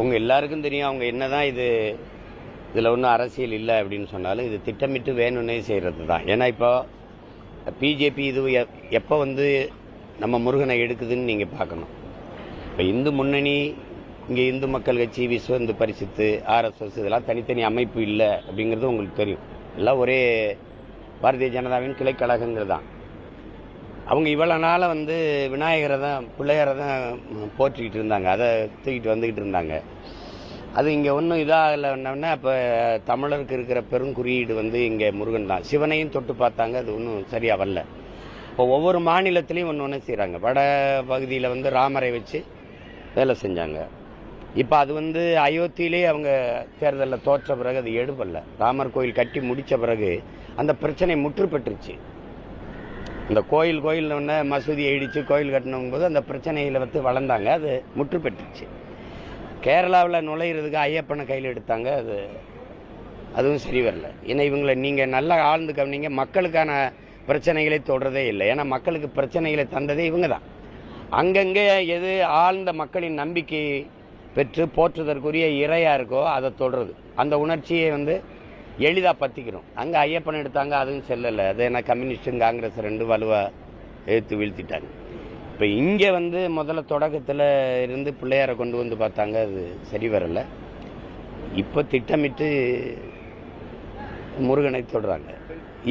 உங்கள் எல்லாருக்கும் தெரியும் அவங்க என்னதான் இது இதில் ஒன்றும் அரசியல் இல்லை அப்படின்னு சொன்னாலும் இது திட்டமிட்டு வேணும்னே செய்கிறது தான் ஏன்னா இப்போ பிஜேபி இது எப்போ வந்து நம்ம முருகனை எடுக்குதுன்னு நீங்கள் பார்க்கணும். இப்போ இந்து முன்னணி இங்கே இந்து மக்கள் கட்சி விஸ்வ இந்து பரிசுத்து ஆர்எஸ்எஸ் இதெல்லாம் தனித்தனி அமைப்பு இல்லை அப்படிங்கிறது உங்களுக்கு தெரியும். எல்லாம் ஒரே பாரதிய ஜனதாவின் கிளைக்கழகங்கள் தான். அவங்க இவ்வளோ நாளாக வந்து விநாயகரை தான் பிள்ளையாரை தான் போற்றிக்கிட்டு இருந்தாங்க. அதை தூக்கிட்டு வந்துக்கிட்டு இருந்தாங்க. அது இங்கே ஒன்றும் இதாகலைன்னா இப்போ தமிழருக்கு இருக்கிற பெருங்குறியீடு வந்து இங்கே முருகன் தான். சிவனையும் தொட்டு பார்த்தாங்க அது ஒன்றும் சரியாக வரல. இப்போ ஒவ்வொரு மாநிலத்திலையும் ஒன்று ஒன்று செய்கிறாங்க வட பகுதியில் வந்து ராமரை வச்சு வேலை செஞ்சாங்க. இப்போ அது வந்து அயோத்தியிலே அவங்க தேர்தலில் தோற்ற பிறகு அது எடுபடல ராமர் கோயில் கட்டி முடித்த பிறகு அந்த பிரச்சனை முற்று பெற்றுச்சு இந்த கோயில் கோயில் ஒன்று மசூதி இடித்து கோயில் கட்டணும் போது அந்த பிரச்சனையில் வந்து வளர்ந்தாங்க. அது முற்று பெற்றுச்சு. கேரளாவில் நுழையிறதுக்கு ஐயப்பனை கையில் எடுத்தாங்க. அது அதுவும் சரி வரல. ஏன்னா இவங்களை நீங்கள் நல்லா ஆழ்ந்து கவனிங்க. மக்களுக்கான பிரச்சனைகளை தொடரதே இல்லை. ஏன்னா மக்களுக்கு பிரச்சனைகளை தந்ததே இவங்க தான். அங்கங்கே எது ஆழ்ந்த மக்களின் நம்பிக்கை பெற்று போற்றுதற்குரிய இறையாக இருக்கோ அதை தொடருது அந்த உணர்ச்சியை வந்து எளிதாக பற்றிக்கிறோம் அங்கே ஐயப்பன் எடுத்தாங்க அதுவும் செல்லலை. அது என்ன கம்யூனிஸ்டும் காங்கிரஸ் ரெண்டு வலுவாக எடுத்து வீழ்த்திட்டாங்க. இப்போ இங்கே வந்து முதல்ல தொடக்கத்தில் இருந்து பிள்ளையாரை கொண்டு வந்து பார்த்தாங்க அது சரி வரலை. இப்போ திட்டமிட்டு முருகனை தொடுறாங்க.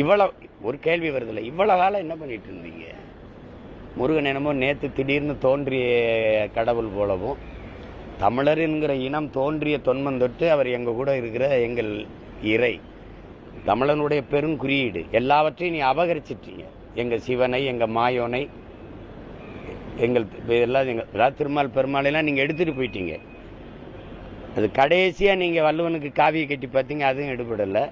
இவ்வளோ ஒரு கேள்வி வருதில்ல இவ்வளோ காலம் என்ன பண்ணிட்டு இருந்தீங்க? முருகன் என்னமோ நேற்று திடீர்னு தோன்றிய கடவுள் போலவும் தமிழர் என்கிற இனம் தோன்றிய தொன்மம் தொட்டு அவர் எங்கள் கூட இருக்கிற எங்கள் இறை. தமிழனுடைய பெருங்குறியீடு எல்லாவற்றையும் நீ அபகரிச்சிட்டீங்க. எங்கள் சிவனை எங்கள் மாயோனை எங்கள் இப்ப எல்லாம் எங்கள் அதாவது திருமால் பெருமாளையெல்லாம் நீங்கள் எடுத்துகிட்டு போயிட்டீங்க. அது கடைசியாக நீங்கள் வள்ளுவனுக்கு காவியை கட்டி பார்த்தீங்க அதுவும் எடுபடலை.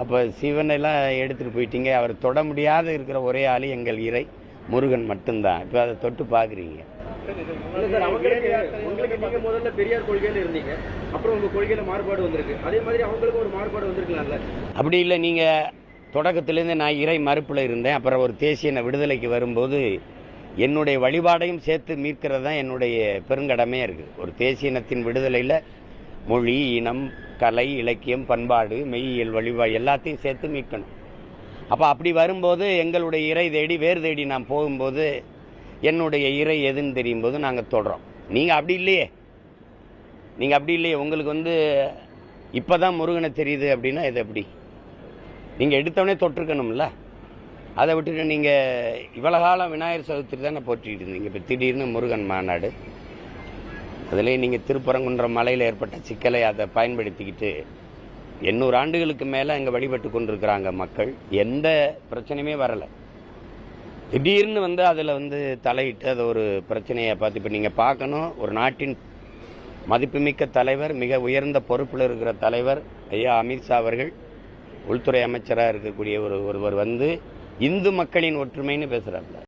அப்போ சிவனெல்லாம் எடுத்துகிட்டு போயிட்டீங்க. அவர் தொட முடியாத இருக்கிற ஒரே ஆள் எங்கள் இறை. முருகன் மட்டும்தான். இப்போ அதை தொட்டு பார்க்குறீங்க. இல்ல சார் அவங்களுக்கு உங்களுக்கு நீங்க முதல்ல பெரியார் கொள்கையில இருந்தீங்க. அப்புறம் உங்க கொள்கையில மாறுபாடு வந்திருக்கு. அதே மாதிரி அவங்களுக்கு ஒரு மாறுபாடு வந்திருக்கலாம்ல. அப்படி இல்லை நீங்கள் தொடக்கத்திலேருந்து நான் இறை மறுப்பில் இருந்தேன். அப்புறம் ஒரு தேசிய விடுதலைக்கு வரும்போது என்னுடைய வழிபாடையும் சேர்த்து மீட்கிறது தான் என்னுடைய பெருங்கடமையாக இருக்குது ஒரு தேசிய இனத்தின் விடுதலையில் மொழி இனம் கலை இலக்கியம் பண்பாடு மெய்யியல் வழிபாடு எல்லாத்தையும் சேர்த்து மீட்கணும். அப்போ அப்படி வரும்போது எங்களுடைய இறை தேடி வேறு தேடி நான் போகும்போது என்னுடைய இறை எதுன்னு தெரியும் போது நாங்கள் தொடரோம் நீங்கள் அப்படி இல்லையே. நீங்கள் அப்படி இல்லையே. உங்களுக்கு வந்து இப்போ தான் முருகனை தெரியுது அப்படின்னா இது எப்படி? நீங்கள் எடுத்தவொடனே தொட்டிருக்கணும்ல. அதை விட்டுட்டு நீங்கள் இவ்வளோ காலம் விநாயகர் சதுர்த்தி தானே போற்றிட்டு இருந்தீங்க. இப்போ திடீர்னு முருகன் மாநாடு. அதிலே நீங்கள் திருப்பரங்குன்றம் மலையில் ஏற்பட்ட சிக்கலை அதை பயன்படுத்திக்கிட்டு எண்ணூறு ஆண்டுகளுக்கு மேலே அங்கே வழிபட்டு கொண்டிருக்கிறாங்க மக்கள். எந்த பிரச்சனையுமே வரலை. திடீர்னு வந்து அதில் வந்து தலையிட்டு அதை ஒரு பிரச்சனையை பார்த்து இப்போ நீங்கள் பார்க்கணும். ஒரு நாட்டின் மதிப்புமிக்க தலைவர் மிக உயர்ந்த பொறுப்பில் இருக்கிற தலைவர் ஐயா அமித்ஷா அவர்கள் உள்துறை அமைச்சராக இருக்கக்கூடிய ஒரு ஒருவர் வந்து இந்து மக்களின் ஒற்றுமைன்னு பேசுகிறாப்புல